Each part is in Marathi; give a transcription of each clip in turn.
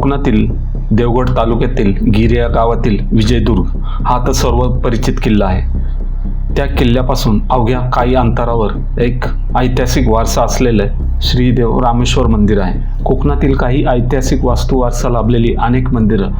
कोकणातील देवगड तालुक्यातील गिरिया गावातील विजयदुर्ग हा तर सर्व परिचित किल्ला आहे. त्या किल्ल्यापासून अवघ्या काही अंतरावर एक ऐतिहासिक वारसा असलेलं श्रीदेव रामेश्वर मंदिर आहे. कोकणातील काही ऐतिहासिक वास्तू वारसा लाभलेली अनेक मंदिरं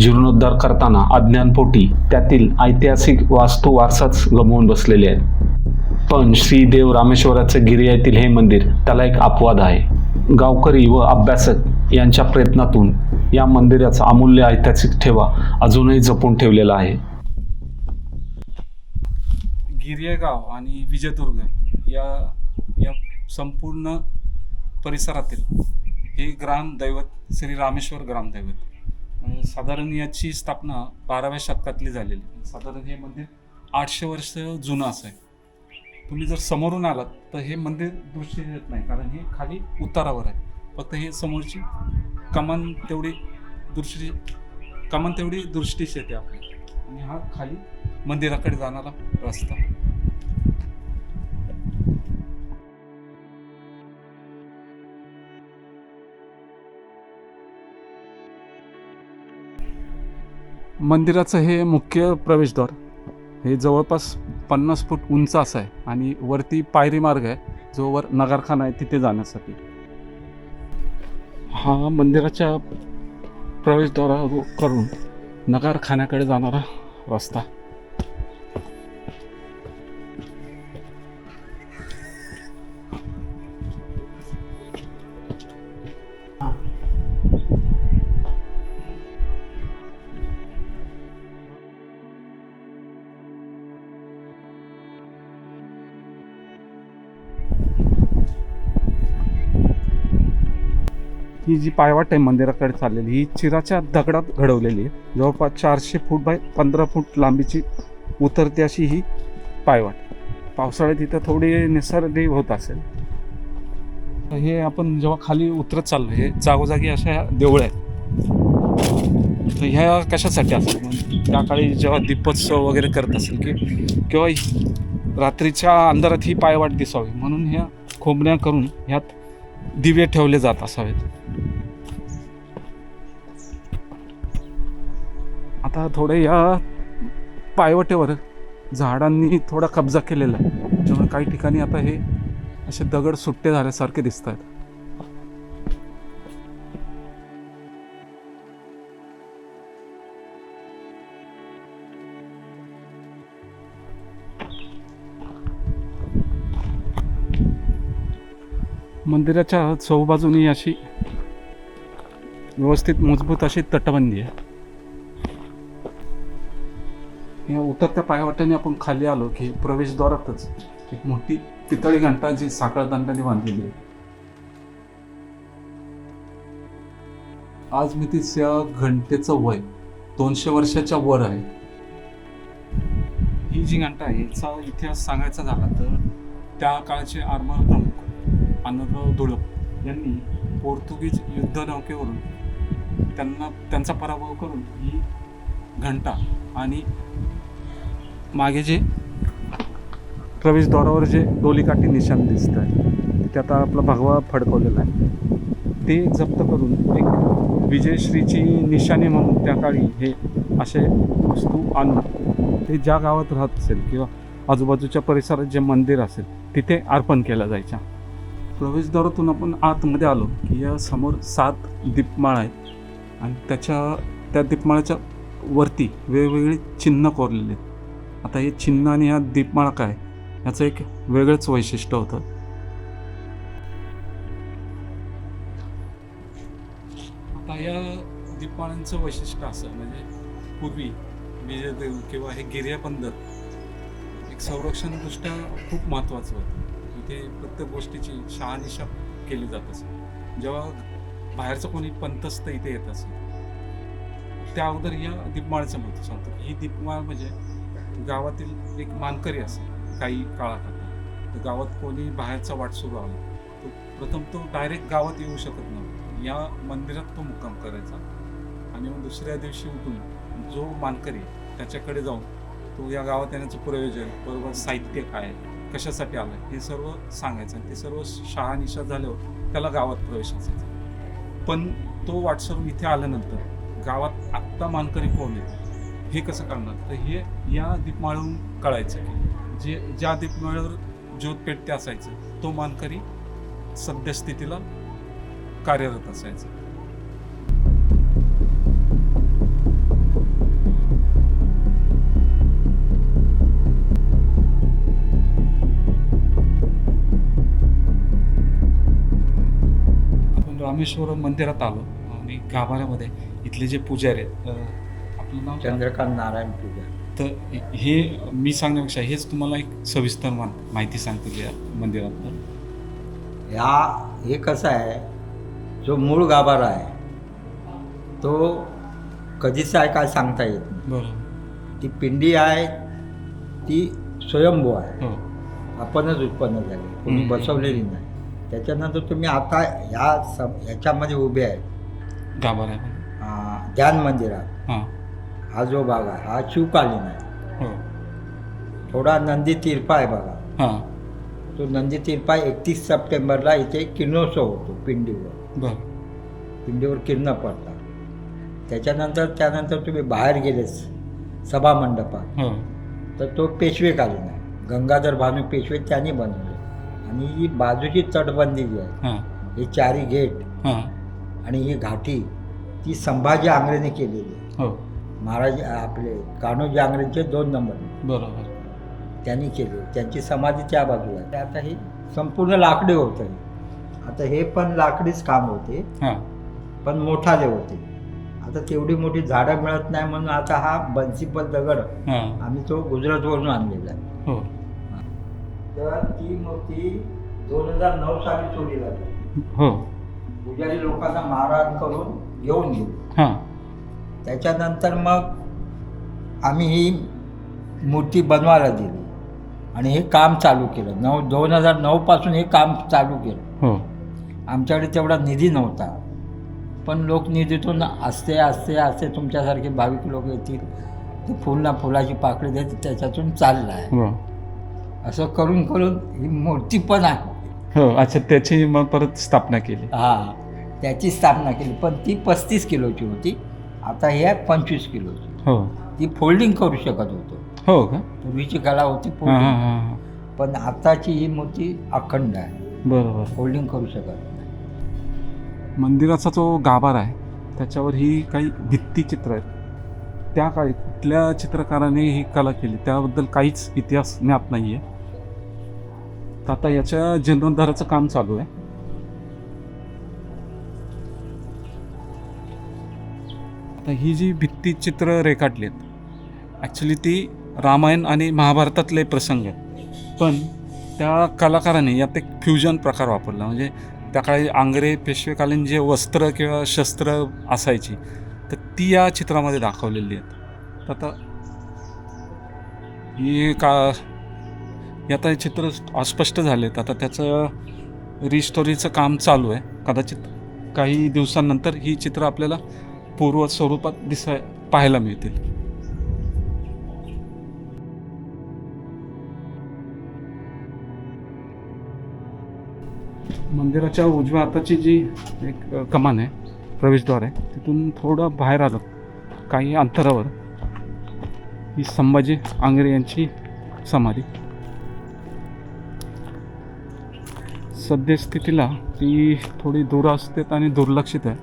जीर्णोद्धार करताना अज्ञानपोटी त्यातील ऐतिहासिक वास्तू वारसाच गमवून बसलेले आहेत. पण श्रीदेव रामेश्वराचं गिरियातील हे मंदिर त्याला एक अपवाद आहे. गावकरी व अभ्यासक यांच्या प्रयत्नातून या मंदिराचा अमूल्य ऐतिहासिक ठेवा अजूनही जपून ठेवलेला आहे. गिर्यगाव आणि विजयदुर्ग या या संपूर्ण परिसरातील हे ग्रामदैवत श्री रामेश्वर ग्रामदैवत साधारण याची स्थापना बाराव्या शतकातली झालेली. साधारण हे मंदिर आठशे वर्ष जुनं असं आहे. तुम्ही जर समोरून आलात तर हे मंदिर दृश्य येत नाही कारण हे खाली उतारावर आहे. फक्त हे समोरची कमान तेवढी दृष्टी कमान तेवढी दृष्टीच येते आपली. आणि हा खाली मंदिराकडे जाणारा रस्ता. मंदिराचं हे मुख्य प्रवेशद्वार. हे जवळपास पन्नास फूट उंच असं आहे. आणि वरती पायरी मार्ग आहे. जो वर नगारखाना आहे तिथे जाण्यासाठी. हा मंदिराच्या प्रवेशद्वारा करून नगारखान्याकडे जाणारा रस्ता. ही जी पायवाट आहे मंदिराकडे चाललेली ही चिराच्या दगडात घडवलेली आहे. जवळपास चारशे फूट बाय पंधरा फूट लांबीची उतरते अशी ही पायवाट. पावसाळ्यात इथं थोडी निसर्ग होत असेल. तर हे आपण जेव्हा खाली उतरत चाललो हे जागोजागी अशा ह्या देवळ्या आहेत. तर ह्या कशासाठी असतात त्या काळी जेव्हा दीपोत्सव वगैरे करत असेल की किंवा रात्रीच्या अंधारात ही पायवाट दिसावी म्हणून ह्या खोबण्या करून ह्यात दिवे ठेवले जात असावेत. आता थोडे या पायवटेवर झाडांनी थोडा कब्जा केलेला आहे. त्यामुळे काही ठिकाणी आता हे असे दगड सुट्टे झाल्यासारखे दिसत आहेत मंदिराच्या चौबाजूनी अशी व्यवस्थित मजबूत अशी तटबंदी आहे. या उतरत्या पायवाट्याने आपण खाली आलो की प्रवेशद्वारातच एक मोठी पितळी घंटा जी साखळदंडाने बांधलेली आहे. आज मी तिच्या घंटेचं वय दोनशे वर्षाच्या वर आहे. ही जी घंटा आहे याचा इतिहास सांगायचा झाला तर त्या काळचे आरमार आनंदराव धुळप यांनी पोर्तुगीज युद्धनौकेवरून त्यांना त्यांचा पराभव करून ही घंटा आणि मागे जे प्रवेशद्वारावर जे डोलीकाठी निशाण दिसत आहे ते आता आपला भगवा फडकवलेला आहे. ते जप्त करून एक विजयश्रीची निशाणी म्हणून त्या काळी हे असे वस्तू आणून ते ज्या गावात राहत असेल किंवा आजूबाजूच्या परिसरात जे मंदिर असेल तिथे अर्पण केलं जायच्या. प्रवेशद्वारातून आपण आतमध्ये आलो की या समोर सात दीपमाळा आहेत. आणि त्याच्या त्या दीपमाळाच्या वरती वेगवेगळी चिन्ह कोरलेली आहेत. आता हे चिन्ह आणि ह्या दीपमाळा काय? याचं एक वेगळंच वैशिष्ट्य होतं. आता या दीपमाळांचं वैशिष्ट्य असं म्हणजे पूर्वी विजयदेव किंवा हे गिर्याबंदर एक संरक्षणदृष्ट्या खूप महत्त्वाचं होतं. इथे प्रत्येक गोष्टीची शहानिशा केली जात असे. जेव्हा बाहेरचं कोणी पंतस्थ इथे येत असे त्या अगोदर या दीपमाळचं म्हणतो सांगतो ही दीपमाळ म्हणजे गावातील एक मानकरी असेल काही काळात तर गावात कोणी बाहेरचा वाट सुरू आला तो प्रथम तो डायरेक्ट गावात येऊ शकत नव्हता. या मंदिरात तो मुक्काम करायचा आणि मग दुसऱ्या दिवशी उठून जो मानकरी त्याच्याकडे जाऊन तो या गावात येण्याचं प्रयोजन बरोबर साहित्य काय आहे, कशासाठी आलं हे सर्व सांगायचं आणि ते सर्व शहानिशा झाल्यावर त्याला गावात प्रवेश असायचा. पण तो वाटसरून इथे आल्यानंतर गावात आत्ता मानकरी कोण आहे हे कसं कळणार? तर हे या दीपमाळून कळायचं की जे ज्या दीपमाळावर ज्योत पेटते असायचं तो मानकरी सद्यस्थितीला कार्यरत असायचं. रामेश्वर मंदिरात आलो आणि गाभाऱ्यामध्ये इथले जे पुजारी आहेत आपलं नाव? चंद्रकांत नारायण पूजा. तर हे मी सांगण्यापेक्षा हेच तुम्हाला एक सविस्तर माहिती सांगतो या मंदिरात. ह्या हे कसं आहे जो मूळ गाभारा आहे तो कधीचा आहे काय सांगता येत नाही. बरोबर. ती पिंडी आहे ती स्वयंभू आहे. हो. आपणच उत्पन्न झाली कोणी. बसवलेली नाही. त्याच्यानंतर तुम्ही आता ह्या सम ह्याच्यामध्ये उभे आहे. गाभाऱ्यामध्ये. ध्यान मंदिरात. हां. हा जो भाग आहे हा शिवकालीन आहे. हो. थोडा नंदी तिरपा आहे बघा. हां. तो नंदी तिरपा एकतीस सप्टेंबरला इथे किरणोत्सव होतो पिंडीवर. बरं. पिंडीवर किरणं पडतात. त्याच्यानंतर त्यानंतर तुम्ही बाहेर गेलेच सभामंडपात हो. तर तो पेशवेकालीन आहे. गंगाधर भानू पेशवे त्यांनी बनवले. आणि ही बाजूची तटबंदी जी आहे हां. हे चारी गेट हां. आणि ही घाटी ती संभाजी आंग्रेने केलेली आहे. हो. महाराज आपले कान्होजी आंग्रेंचे दोन नंबर. बरोबर. त्यांनी केले. त्यांची समाधी त्या बाजूला आहे. आता हे संपूर्ण लाकडी होतं आता हे पण लाकडीच काम होते. हां. पण मोठाले होते. आता तेवढी मोठी झाडं मिळत नाही म्हणून आता हा बन्सीपल दगड हां. आम्ही तो गुजरातवरून आणलेला आहे. हो. तर ती मूर्ती दोन हजार नऊ साली चोरी झाली. हो. पुजारी लोकांना मारहाण करून घेऊन गेले. हां. त्याच्यानंतर मग आम्ही ही मूर्ती बनवायला दिली आणि हे काम चालू केलं. नऊ दोन हजार नऊपासून हे काम चालू केलं. हो. आमच्याकडे तेवढा निधी नव्हता. पण लोक निधीतून असते असते असते तुमच्यासारखे भाविक लोक येतील. ते फुल ना फुलाची पाकळी देते त्याच्यातून चाललं आहे. हो. असं करून करून ही मूर्ती पण आहे हो अच्छा त्याची मग परत स्थापना केली. हा त्याची स्थापना केली. पण ती पस्तीस किलोची होती. आता हे आहे पंचवीस किलोची. हो. ती फोल्डिंग करू शकत होतो. हो का? पूर्वीची कला होती हां फोल्डिंग. हां हां. हां पण आताची ही मूर्ती अखंड आहे. बरोबर. फोल्डिंग करू शकत नाही. मंदिराचा जो गाभारा आहे त्याच्यावर ही काही भित्तीचित्र आहेत. त्या काळी कुठल्या चित्रकाराने ही कला केली. त्याबद्दल काहीच इतिहास ज्ञात नाही आहे तर आता याच्या जीर्णोद्धाराचं काम चालू आहे. आता ही जी भित्तीचित्र रेखाटली आहेत ॲक्च्युली ती रामायण आणि महाभारतातले प्रसंग आहेत. पण त्या कलाकाराने यात एक फ्युजन प्रकार वापरला. म्हणजे त्या काळी आंग्रे पेशवेकालीन जे वस्त्र किंवा शस्त्र असायची तर ती या चित्रामध्ये दाखवलेली आहेत. तर आता ही का हे आता हे चित्र अस्पष्ट झालेत. आता त्याचं रिस्टोरीचं काम चालू आहे. कदाचित काही दिवसांनंतर ही चित्र आपल्याला पूर्व स्वरूपात दिसाय पाहायला मिळतील. मंदिराच्या उजव्या हाताची जी एक कमान आहे प्रवेशद्वार आहे तिथून थोडं बाहेर आलं. काही अंतरावर ही संभाजी आंगरे यांची समाधी. सद्यस्थितीला ती थोडी दूर असते आणि दुर्लक्षित आहे.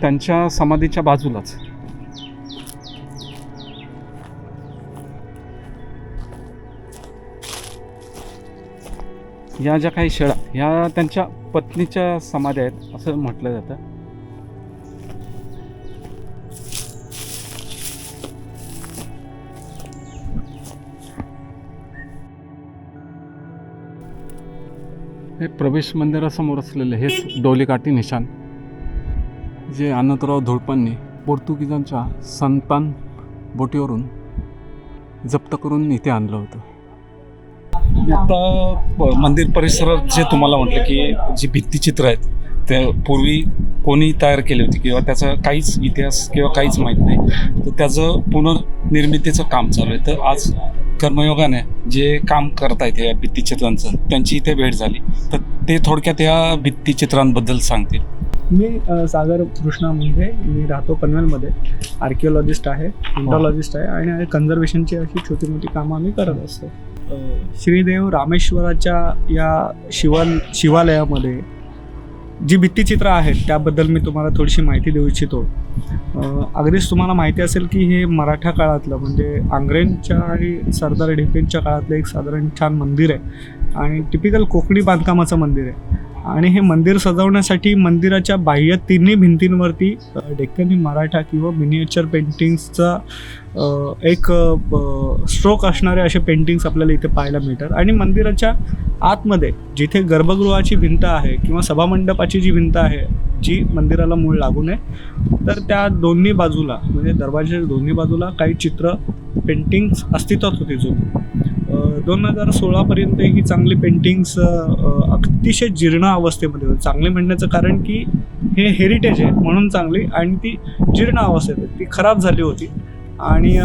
त्यांच्या समाधीच्या बाजूलाच. या ज्या काही शेळा ह्या त्यांच्या पत्नीच्या समाध्या आहेत असं म्हटलं जातं. हे प्रवेश मंदिरासमोर असलेले हेच डोलीकाठी निशाण जे आनंदराव धुळपांनी पोर्तुगीजांच्या संतान बोटीवरून जप्त करून इथे आणलं होतं. आता प- मंदिर परिसरात जे तुम्हाला म्हटलं की जी भित्तीचित्र आहेत ते पूर्वी कोणी तयार केली होती किंवा त्याचा काहीच इतिहास किंवा काहीच माहीत नाही. तर त्याचं पुनर्निर्मितीचं काम चालू आहे. तर आज कर्मयोगाने जे काम करतायत या भित्तीचित्रांचं त्यांची इथे भेट झाली. तर ते थोडक्यात या भित्तीचित्रांबद्दल सांगतील. मी सागर कृष्णा मुंढे. मी राहतो पनवेलमध्ये. आर्किओलॉजिस्ट आहे इंटॉलॉजिस्ट आहे आणि कन्झर्वेशनची अशी छोटी मोठी कामं आम्ही करत असतो. श्रीदेव रामेश्वराच्या या शिवा शिवालयामध्ये जी भित्तीचित्रं आहेत त्याबद्दल मी तुम्हाला थोडीशी माहिती देऊ इच्छितो. अगदीच तुम्हाला माहिती असेल की हे मराठा काळातलं म्हणजे आंग्रेंच्या आणि सरदार ढेपेंच्या काळातलं एक साधारण छान मंदिर आहे. आणि टिपिकल कोकणी बांधकामाचं मंदिर आहे. आणि हे मंदिर सजवण्यासाठी मंदिराच्या बाह्य तिन्ही भिंतींवरती डेक्कनी मराठा किंवा मिनिएचर पेंटिंग्सचा एक स्ट्रोक असणारे असे पेंटिंग्स आपल्याला इथे पाहायला मिळतात. आणि मंदिराच्या आतमध्ये जिथे गर्भगृहाची भिंत आहे किंवा सभामंडपाची जी भिंत आहे जी मंदिराला मूळ लागू नये तर त्या दोन्ही बाजूला म्हणजे दरवाजाच्या दोन्ही बाजूला काही चित्र पेंटिंग्स अस्तित्वात होती जो दोन हजार सोळापर्यंत ही चांगली पेंटिंग्स अतिशय जीर्ण अवस्थेमध्ये होती. चांगली म्हणण्याचं कारण की हे हेरिटेज आहे म्हणून चांगली आणि ती जीर्ण अवस्थेत आहे. ती खराब झाली होती. आणि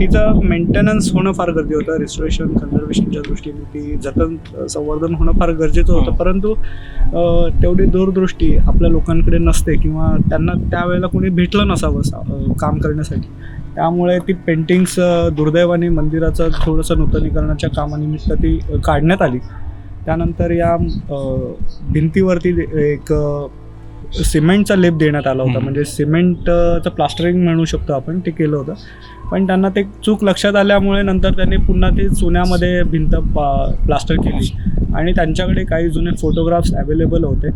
तिचं मेंटेनन्स होणं फार गरजेचं होतं. रिस्टोरेशन कन्झर्वेशनच्या दृष्टीने ती जतन संवर्धन होणं फार गरजेचं होतं. हं. परंतु तेवढी दूरदृष्टी आपल्या लोकांकडे नसते किंवा त्यांना त्यावेळेला कोणी भेटलं नसावं काम करण्यासाठी. त्यामुळे ती पेंटिंग्स दुर्दैवाने मंदिराचं थोडंसं नूतनीकरणाच्या कामानिमित्त ती काढण्यात आली. त्यानंतर या भिंतीवरती एक सिमेंटचा लेप देण्यात आला होता. म्हणजे सिमेंटचं प्लास्टरिंग म्हणू शकतो आपण ते केलं होतं. पण त्यांना ते चूक लक्षात आल्यामुळे नंतर त्यांनी पुन्हा ते चुन्यामध्ये भिंत पा प्लास्टर केली. आणि त्यांच्याकडे काही जुने फोटोग्राफ्स अवेलेबल होते.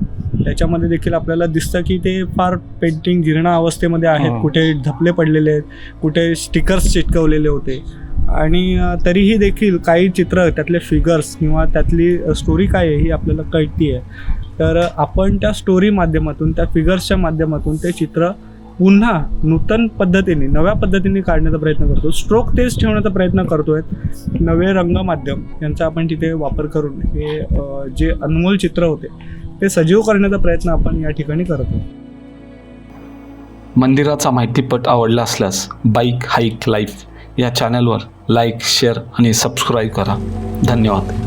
त्याच्यामध्ये देखील आपल्याला दिसतं की ते फार पेंटिंग जीर्ण अवस्थेमध्ये आहेत. हा. कुठे धपले पडलेले आहेत. कुठे स्टिकर्स चिटकवलेले होते. आणि तरीही देखील काही चित्र त्यातले फिगर्स किंवा त्यातली स्टोरी काय आहे ही आपल्याला कळती आहे तर आपण त्या स्टोरी माध्यमातून त्या फिगर्सच्या माध्यमातून ते चित्र पुन्हा नूतन पद्धतीने नव्या पद्धतीने काढण्याचा प्रयत्न करतो. स्ट्रोक तेच ठेवण्याचा प्रयत्न करतोय. नवे रंग माध्यम यांचा आपण तिथे वापर करून हे जे अनमोल चित्र होते ते सजीव करण्याचा प्रयत्न आपण या ठिकाणी करतो मंदिराचा माहितीपट आवडला असल्यास बाईक हाईक लाईफ या चॅनलवर लाईक शेअर आणि सबस्क्राईब करा. धन्यवाद.